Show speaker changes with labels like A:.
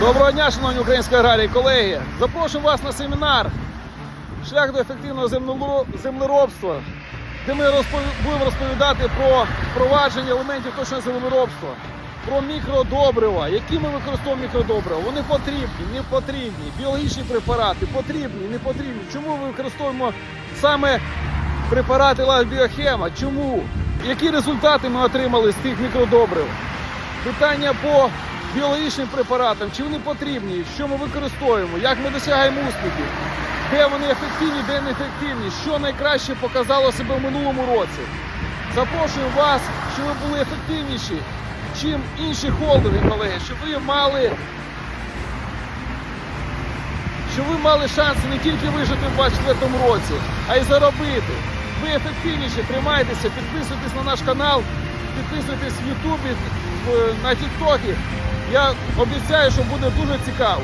A: Доброго дня, шановні українські аграрії, колеги. Запрошую вас на семінар Шлях до ефективного землеробства, де ми розпов- будемо розповідати про впровадження елементів точного землеробства, про мікродобрива, які ми використовуємо мікродобрива. Вони потрібні, не потрібні, біологічні препарати потрібні, не потрібні. Чому ми використовуємо саме препарати Лайфбіохема? Чому? Які результати ми отримали з тих мікродобрив? Питання по біологічним препаратам, чи вони потрібні, що ми використовуємо, як ми досягаємо успіхів, де вони ефективні, де неефективні, що найкраще показало себе в минулому році. Запрошую вас, щоб ви були ефективніші, чим інші холдинги, колеги, щоб ви мали. Щоб ви мали шанси не тільки вижити в 2024 році, а й заробити. Ви ефективніші, тримайтеся, підписуйтесь на наш канал, підписуйтесь в Ютубі, на Тіктокі. Я обіцяю, що буде дуже цікаво.